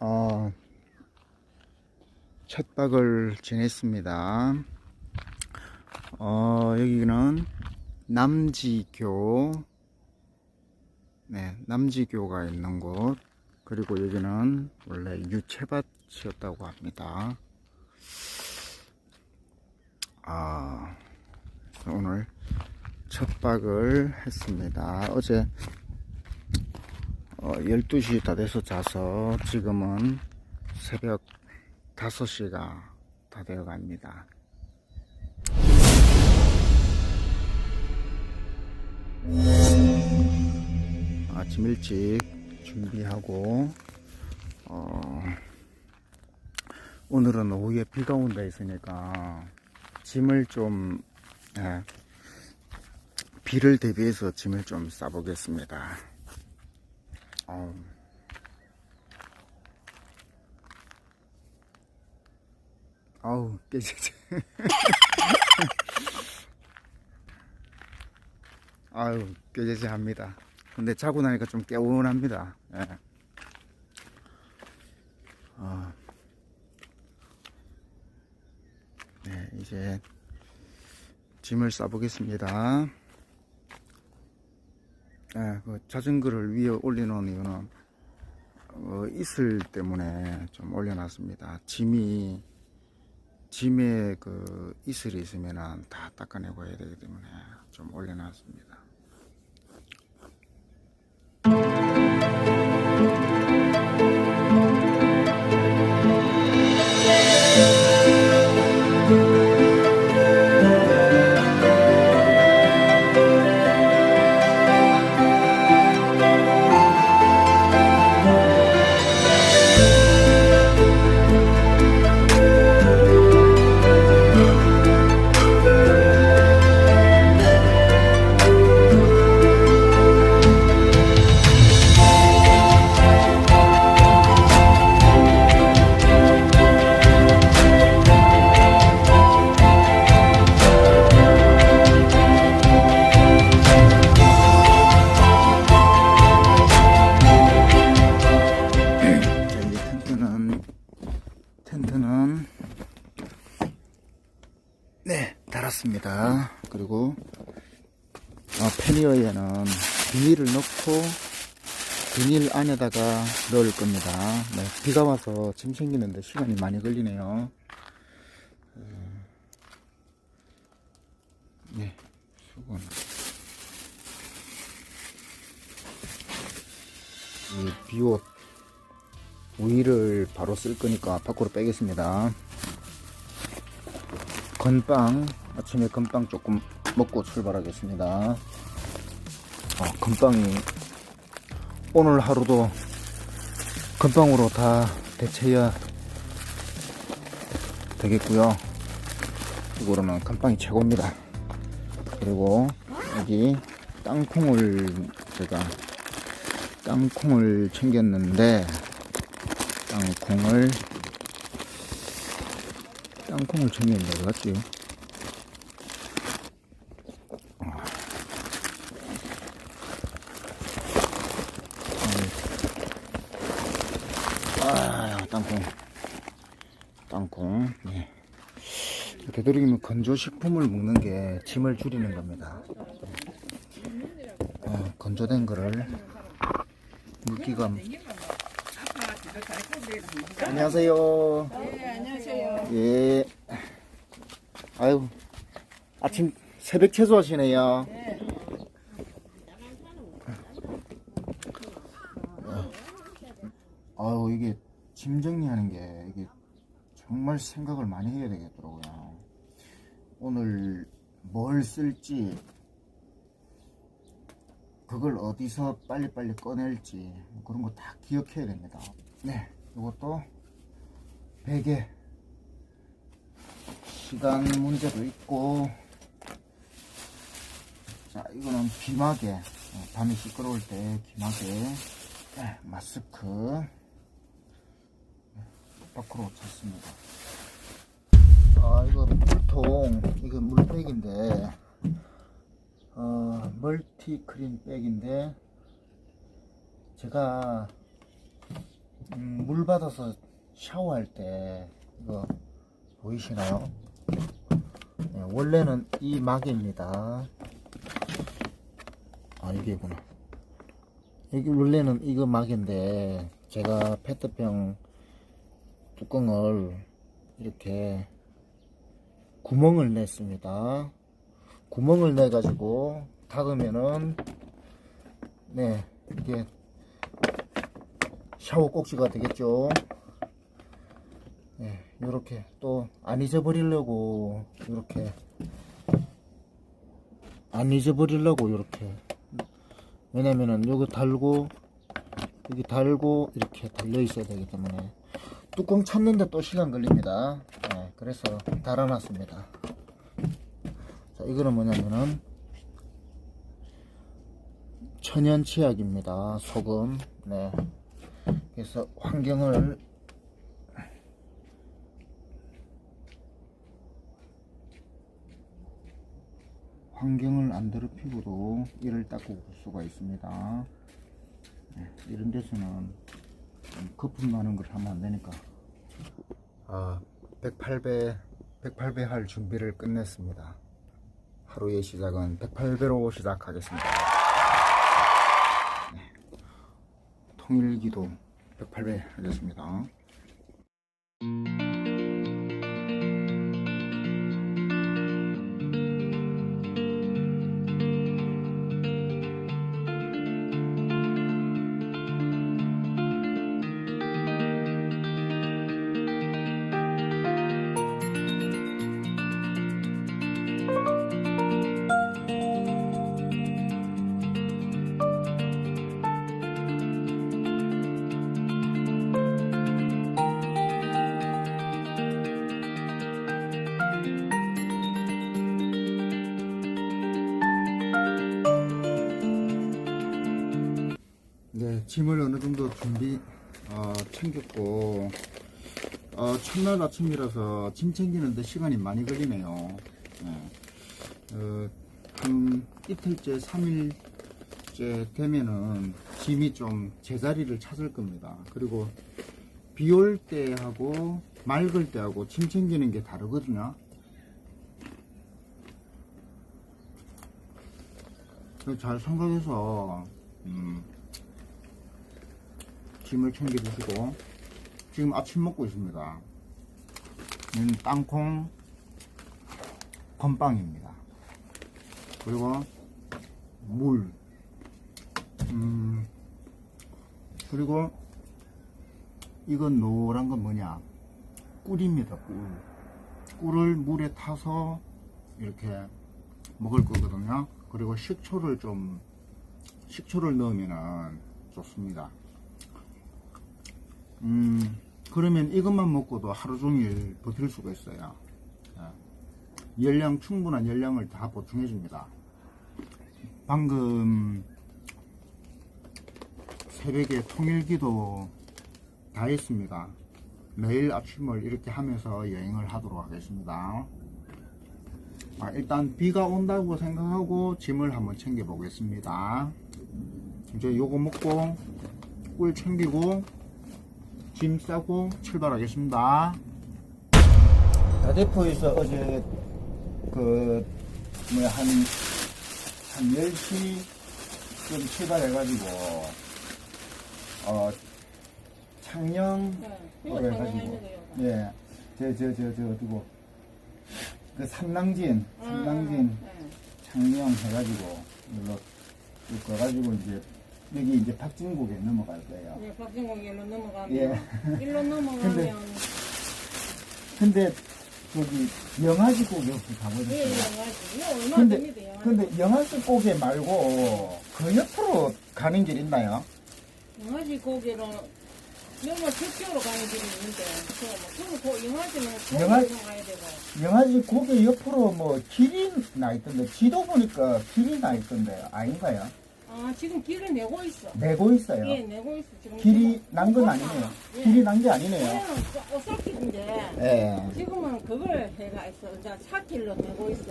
어, 첫 박을 지냈습니다. 어, 여기는 남지교, 네, 남지교가 있는 곳, 그리고 여기는 원래 유채밭이었다고 합니다. 아, 오늘 첫 박을 했습니다. 어제 어, 12시 다 돼서 자서 지금은 새벽 5시가 다 되어 갑니다. 아침 일찍 준비하고, 어, 오늘은 오후에 비가 온다 했으니까 짐을 좀, 예, 비를 대비해서 짐을 좀 싸보겠습니다. 아우. 아우, 깨지지. 아유, 깨지지 합니다. 근데 자고 나니까 좀 개운합니다. 예. 아. 네, 이제 짐을 싸보겠습니다. 예, 그 자전거를 위에 올려놓은 이유는 어, 이슬 때문에 좀 올려놨습니다. 짐이 짐에 그 이슬이 있으면은 다 닦아내고 해야 되기 때문에 좀 올려놨습니다. 비닐을 넣고 비닐 안에다가 넣을 겁니다. 네, 비가 와서 짐 챙기는데 시간이 많이 걸리네요. 음, 네, 수건. 이 비옷 우유를 바로 쓸 거니까 밖으로 빼겠습니다. 건빵 아침에 건빵 조금 먹고 출발하겠습니다. 어, 건빵이 오늘 하루도 건빵으로 다 대체해야 되겠고요. 이거로는 건빵이 최고입니다. 그리고 여기 땅콩을 제가 땅콩을 챙겼는데 땅콩을 땅콩을 챙겼는데 갔지? 아, 땅콩. 땅콩. 예. 되도록이면 건조식품을 먹는 게 짐을 줄이는 겁니다. 어, 건조된 거를 물기가 안녕하세요. 네, 안녕하세요. 예. 아유, 아침 새벽 채소하시네요. 네. 아유, 이게 짐 정리하는 게 이게 정말 생각을 많이 해야 되겠더라고요. 오늘 뭘 쓸지, 그걸 어디서 빨리빨리 꺼낼지, 뭐 그런 거 다 기억해야 됩니다. 네, 이것도 베개. 시간 문제도 있고, 자, 이거는 귀마개. 어, 밤이 시끄러울 때 귀마개. 네, 마스크. 네, 밖으로 찼습니다. 아, 이거 물통, 이거 물백인데, 어, 멀티크림 백인데, 제가 음, 물 받아서 샤워할 때 이거 보이시나요? 네, 원래는 이 막입니다. 아 이게구나. 이게 원래는 이거 막인데 제가 페트병 뚜껑을 이렇게 구멍을 냈습니다. 구멍을 내 가지고 닫으면은 네 이게 샤워 꼭지가 되겠죠. 네, 이렇게 또 안 잊어버리려고 이렇게 안 잊어버리려고 이렇게 왜냐면은 요거 달고 여기 달고 이렇게 달려 있어야 되기 때문에 뚜껑 찾는데 또 시간 걸립니다. 네, 그래서 달아놨습니다. 자, 이거는 뭐냐면은 천연 치약입니다. 소금. 네. 그래서 환경을 환경을 안 더럽히고도 이를 닦고 볼 수가 있습니다. 네, 이런 데서는 좀 거품 나는 걸 하면 안 되니까. 아, 108배, 108배 할 준비를 끝냈습니다. 하루의 시작은 108배로 시작하겠습니다. 네. 통일기도 108배 하겠습니다. 짐을 어느 정도 준비 어, 챙겼고 어, 첫날 아침이라서 짐 챙기는데 시간이 많이 걸리네요. 네. 어, 한 이틀째, 3일째 되면은 짐이 좀 제자리를 찾을 겁니다. 그리고 비 올 때 하고 맑을 때 하고 짐 챙기는 게 다르거든요. 잘 생각해서 음, 짐을 챙겨주시고 지금 아침 먹고 있습니다. 는 땅콩 건빵입니다. 그리고 물, 음, 그리고 이건 노란 건 뭐냐? 꿀입니다. 꿀. 꿀을 물에 타서 이렇게 먹을 거거든요. 그리고 식초를 좀 식초를 넣으면은 좋습니다. 음, 그러면 이것만 먹고도 하루 종일 버틸 수가 있어요. 예. 열량, 충분한 열량을 다 보충해줍니다. 방금 새벽에 통일기도 다 했습니다. 매일 아침을 이렇게 하면서 여행을 하도록 하겠습니다. 아, 일단 비가 온다고 생각하고 짐을 한번 챙겨 보겠습니다. 이제 요거 먹고 꿀 챙기고 짐 싸고 출발하겠습니다. 다대포에서 어제 그 뭐야 한, 한 10시쯤 출발해가지고 어 창녕 당연히 해가지고. 예 저 저 저저 어디고 그 삼랑진 삼랑진 네. 창녕 해가지고 쭉 가가지고 이제 여기 이제 박진국에 넘어갈 거예요. 예, 박진공일로 넘어가면 예. 일로 넘어가면 근데 근데 저기 영아지 고개 혹시 가보셨어요? 예, 영화지. 이거 얼마 근데 됩니다, 영화. 근데 영아지 고개 말고 그 옆으로 가는 길 있나요? 영화지 고개로 영화 저쪽으로 가는 길이 있는데 그뭐 그 영화지는 영화- 가야 되고 영아지 고개 옆으로 뭐 길이 나 있던데 지도 보니까 길이 나 있던데 아닌가요? 아 지금 길을 내고 있어. 내고 있어요. 예, 내고 있어. 지금 길이 지금 난건못 아니네요. 가. 예. 길이 난 게 아니네요. 어설길인데 예. 지금은 그걸 해가 있어. 이제 차길로 내고 있어.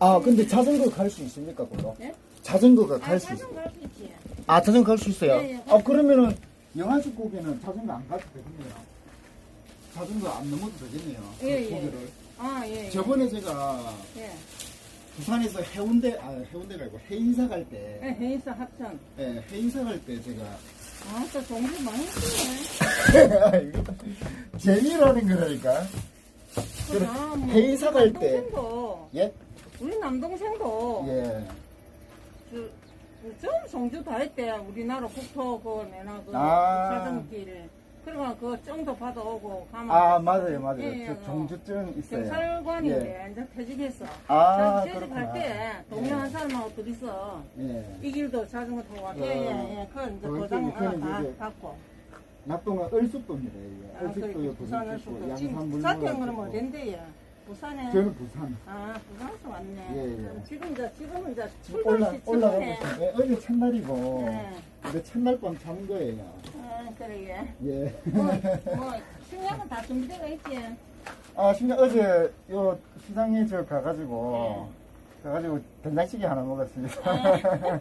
아 근데 자전거 갈 수 있습니까 그거? 예? 자전거가 아, 갈수 있어. 사진 갈수 있지. 아 자전거 갈 수 있어요? 예, 예. 아 그러면은 영아지 고개는 자전거 안 가도 되겠네요. 자전거 안 넘어도 되겠네요. 그 예, 예. 고개를. 아, 예. 예. 저번에 제가 예. 부산에서 해운대, 아, 해운대가 아니고 해인사 갈 예, 때, 해인사 합천. 예, 해인사 갈 때 제가 아, 또 종류 많이 쓰네. 재미라는 거라니까. 그래, 아, 뭐, 해인사 갈 때. 남동생도, 예? 우리 남동생도, 예. 그, 그 처음 성주 다 했대. 우리나라 국토 그 내나 그 아. 사정길. 그러면 그 정도 받아오고 가면. 아, 맞아요, 맞아요. 예, 저 어. 정주증 있어요. 경찰관인데 이제 퇴직했어. 아, 퇴직할 그렇구나. 때 동료 예. 한 사람하고 둘이서 예. 이 길도 자전거 타고 왔대. 어. 예, 예, 예. 그건 이제 어, 도장 그거는 하나 다 이제 받고. 낙동은 을숙도입니다. 이게. 아, 을숙도요, 그리고 부산 도둑 있고, 을수도. 양산 지금 물물. 사태는 그러면 어딘데요? 부산에. 저는 부산. 아, 부산에서 왔네. 예, 예. 그럼 지금 이제 지금은 이제 올라, 출발시 올라가고. 있어요. 예, 어제 첫날이고. 네. 근데 첫날 밤 잔 거예요. 아, 그래. 예. 뭐, 뭐 식량은 다 준비되어 있지. 아, 심지어 어제 요 시장에 저 가가지고, 네. 가가지고 된장찌개 하나 먹었습니다. 아.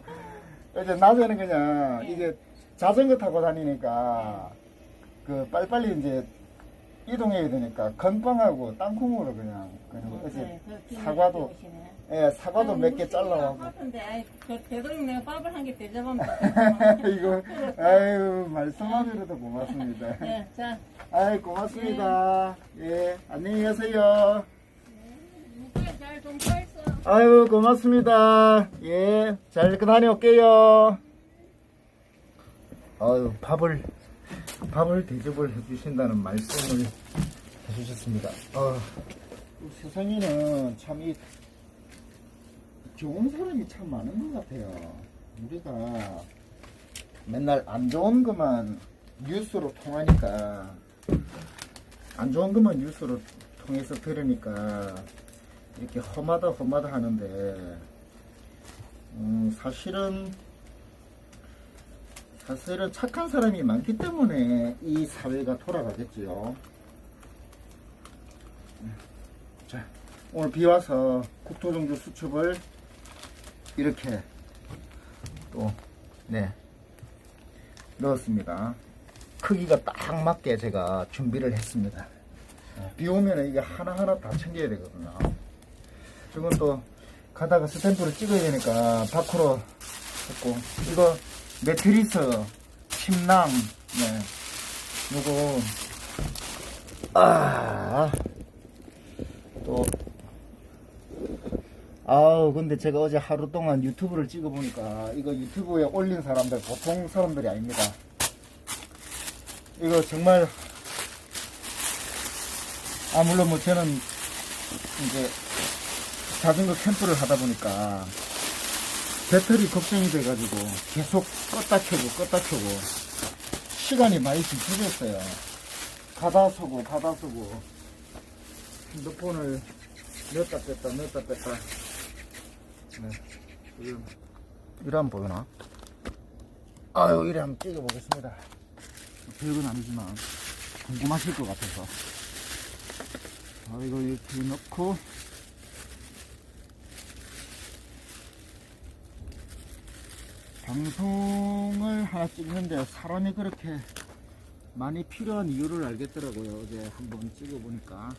어제 낮에는 그냥 네. 이게 자전거 타고 다니니까 그 빨리빨리 이제 이동해야 되니까 건빵하고 땅콩으로 그냥 그리고 어제 네, 사과도. 예 사과도 아, 몇개 잘라가고 아이, 그 되도록 내가 밥을 한 개 대접하면 이거 아유 말씀하셔도 고맙습니다. 네, 자, 아이 고맙습니다. 예 안녕히. 무게 잘좀 써있어. 아유 고맙습니다. 예잘 다녀올게요. 아유 밥을 밥을 대접을 해주신다는 말씀을 해주셨습니다. 어, 세상에는 참 이 좋은 사람이 참 많은 것 같아요. 우리가 맨날 안 좋은 것만 뉴스로 통하니까 안 좋은 것만 뉴스로 통해서 들으니까 이렇게 험하다 험하다 하는데 음, 사실은 사실은 착한 사람이 많기 때문에 이 사회가 돌아가겠지요. 자, 오늘 비 와서 국토종주 수첩을 이렇게 또, 네, 넣었습니다. 크기가 딱 맞게 제가 준비를 했습니다. 비 오면 이게 하나하나 다 챙겨야 되거든요. 저건 또 가다가 스탬프를 찍어야 되니까 밖으로 했고 이거 매트리스 침낭 네. 요거 아또 아우 근데 제가 어제 하루 동안 유튜브를 찍어 보니까 이거 유튜브에 올린 사람들 보통 사람들이 아닙니다. 이거 정말 아 물론 뭐 저는 이제 자전거 캠프를 하다 보니까 배터리 걱정이 돼가지고 계속 껐다 켜고 껐다 켜고 시간이 많이 지출했어요. 가다 서고 가다 서고 핸드폰을 넣었다 뺐다 넣었다 뺐다 네. 지금 이래 한번 보이나? 아유 이래 한번 찍어보겠습니다. 별건 아니지만 궁금하실 것 같아서 아 이거 이렇게 넣고 방송을 하나 찍는데 사람이 그렇게 많이 필요한 이유를 알겠더라고요. 어제 한번 찍어보니까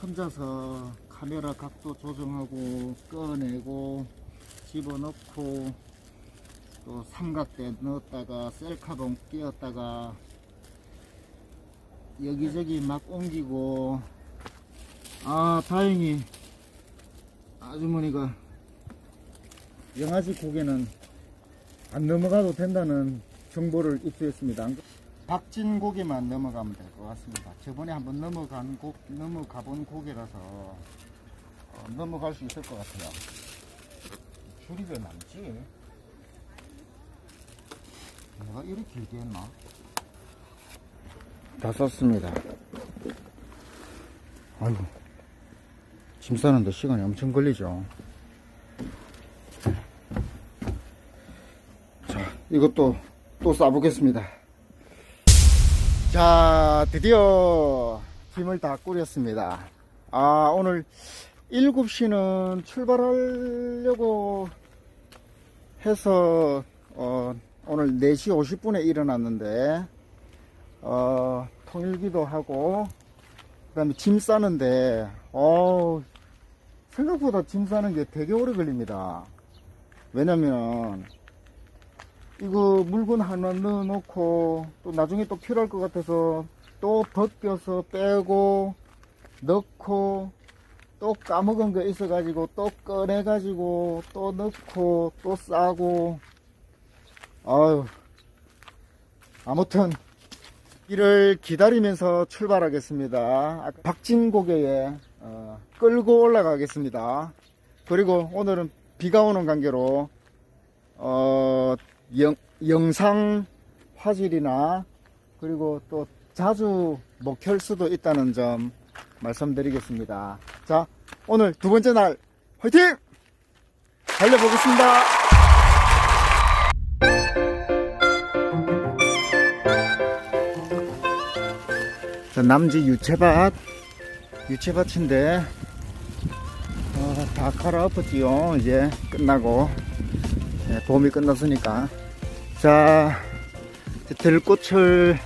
혼자서 카메라 각도 조정하고 꺼내고 집어넣고 또 삼각대 넣었다가 셀카봉 끼웠다가 여기저기 막 옮기고 아 다행히 아주머니가 영아지 고개는 안 넘어가도 된다는 정보를 입수했습니다. 박진 고개만 넘어가면 될 것 같습니다. 저번에 한번 넘어간 고, 넘어가 본 고개라서 어, 넘어갈 수 있을 것 같아요. 줄이 왜 많지? 내가 이렇게 길게 했나? 다 썼습니다. 아이고. 짐 싸는데 시간이 엄청 걸리죠. 자, 이것도 또 싸보겠습니다. 자, 드디어 짐을 다 꾸렸습니다. 아, 오늘 7시는 출발하려고 해서, 어, 오늘 4시 50분에 일어났는데, 어, 통일기도 하고, 그 다음에 짐 싸는데, 어 생각보다 짐 싸는 게 되게 오래 걸립니다. 왜냐면, 이거 물건 하나 넣어놓고, 또 나중에 또 필요할 것 같아서, 또 벗겨서 빼고, 넣고, 또 까먹은 거 있어가지고, 또 꺼내가지고, 또 넣고, 또 싸고, 아유. 아무튼, 이를 기다리면서 출발하겠습니다. 아까 박진 고개에 어, 끌고 올라가겠습니다. 그리고 오늘은 비가 오는 관계로 어, 영, 영상 화질이나 그리고 또 자주 못켤 수도 있다는 점 말씀드리겠습니다. 자, 오늘 두 번째 날 화이팅! 달려보겠습니다. 자, 남지 유채밭 유채밭인데 어, 다 갈아엎었지요 이제 끝나고 네, 봄이 끝났으니까 자 들꽃을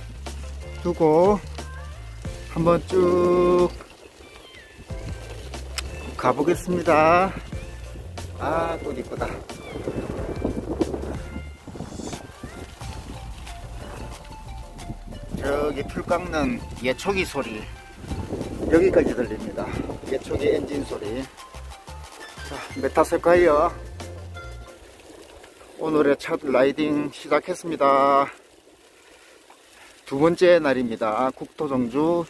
두고 한번 쭉 가보겠습니다. 아 꽃 이쁘다. 저기 풀 깎는 예초기 소리. 여기까지 들립니다. 예초기 엔진 소리. 자 메타셀카이어 오늘의 첫 라이딩 시작했습니다. 두 번째 날입니다. 국토정주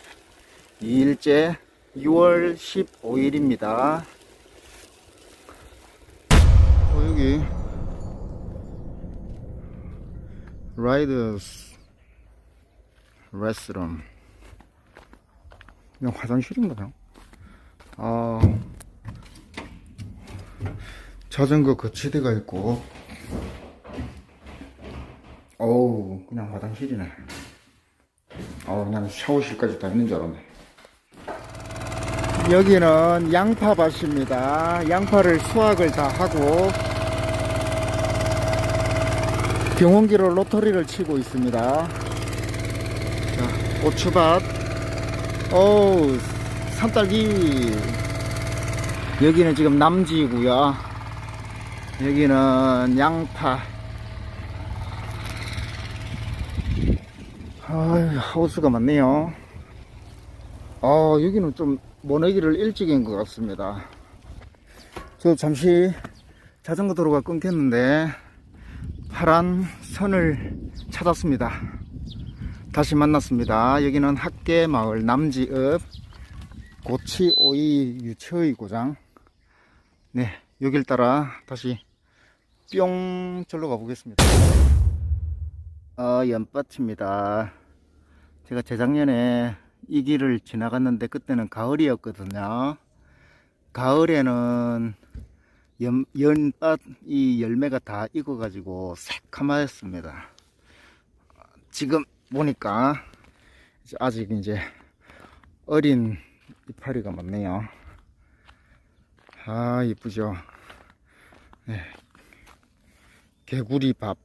2일째 6월 15일입니다. 어, 여기 라이더스 레스토랑 그냥 화장실인가요? 아 자전거 거치대가 있고 어우 그냥 화장실이네 어 그냥 샤워실까지 다 있는 줄 알았네 여기는 양파밭입니다 양파를 수확을 다 하고 경운기로 로터리를 치고 있습니다 자, 고추밭. 어우, 산딸기. 여기는 지금 남지고요. 여기는 양파. 아유, 하우스가 많네요. 아, 여기는 좀 모내기를 일찍 한것 같습니다. 저 잠시 자전거 도로가 끊겼는데 파란 선을 찾았습니다. 다시 만났습니다. 여기는 학계마을 남지읍 고치오이 유치의 고장. 네, 여길 따라 다시 뿅 절로 가보겠습니다. 어, 연밭입니다. 제가 재작년에 이 길을 지나갔는데 그때는 가을이었거든요. 가을에는 연, 연밭 이 열매가 다 익어 가지고 새카맣습니다. 지금 보니까 아직 이제 어린 이파리가 많네요. 아 이쁘죠. 네. 개구리밥,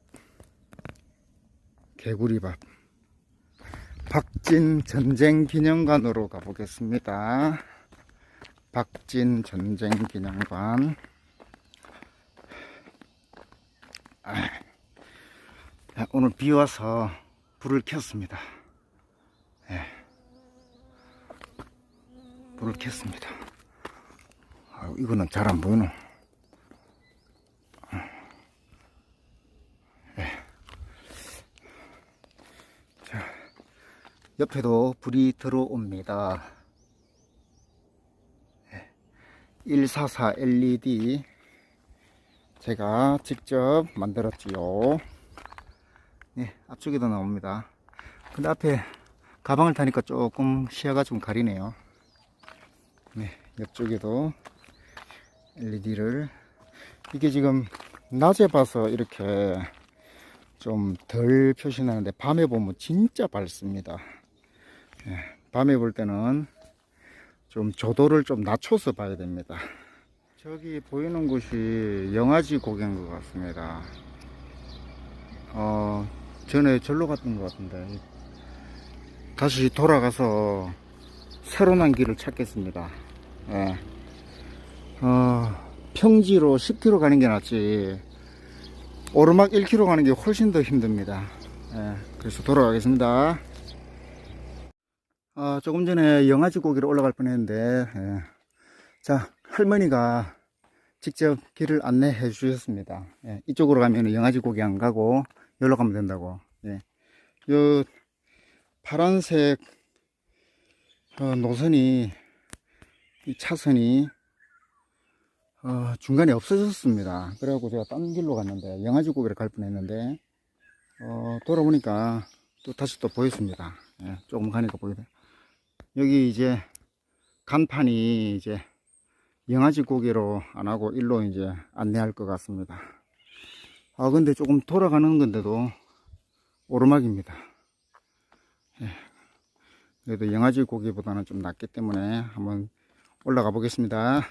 개구리밥. 박진 전쟁 기념관으로 가보겠습니다. 박진 전쟁 기념관. 아, 야, 오늘 비 와서 불을 켰습니다. 예. 불을 켰습니다. 이거는 잘 안 보이노. 옆에도 불이 들어옵니다. 예. 144 LED 제가 직접 만들었지요. 네, 앞쪽에도 나옵니다. 근데 앞에 가방을 타니까 조금 시야가 좀 가리네요. 네, 옆쪽에도 LED를 이게 지금 낮에 봐서 이렇게 좀 덜 표시나는데 밤에 보면 진짜 밝습니다. 예, 밤에 볼 때는 좀 조도를 좀 낮춰서 봐야 됩니다. 저기 보이는 곳이 영아지 고개인 것 같습니다. 어, 전에 절로 갔던 것 같은데, 다시 돌아가서 새로 난 길을 찾겠습니다. 예. 어, 평지로 10km 가는 게 낫지, 오르막 1km 가는 게 훨씬 더 힘듭니다. 예, 그래서 돌아가겠습니다. 아, 조금 전에 영아지 고기로 올라갈 뻔 했는데, 예. 자, 할머니가 직접 길을 안내해 주셨습니다. 예, 이쪽으로 가면 영아지 고기 안 가고, 여기로 가면 된다고. 예. 요, 파란색, 어, 노선이, 이 차선이, 어, 중간에 없어졌습니다. 그래갖고 제가 딴 길로 갔는데, 영아지 고기를 갈 뻔 했는데, 어, 돌아보니까 또 다시 또 보였습니다. 예, 조금 가니까 보이네. 여기 이제 간판이 이제 영아지 고기로 안 하고 일로 이제 안내할 것 같습니다. 아, 근데 조금 돌아가는 건데도 오르막입니다. 예, 그래도 영아지 고기보다는 좀 낫기 때문에 한번 올라가 보겠습니다.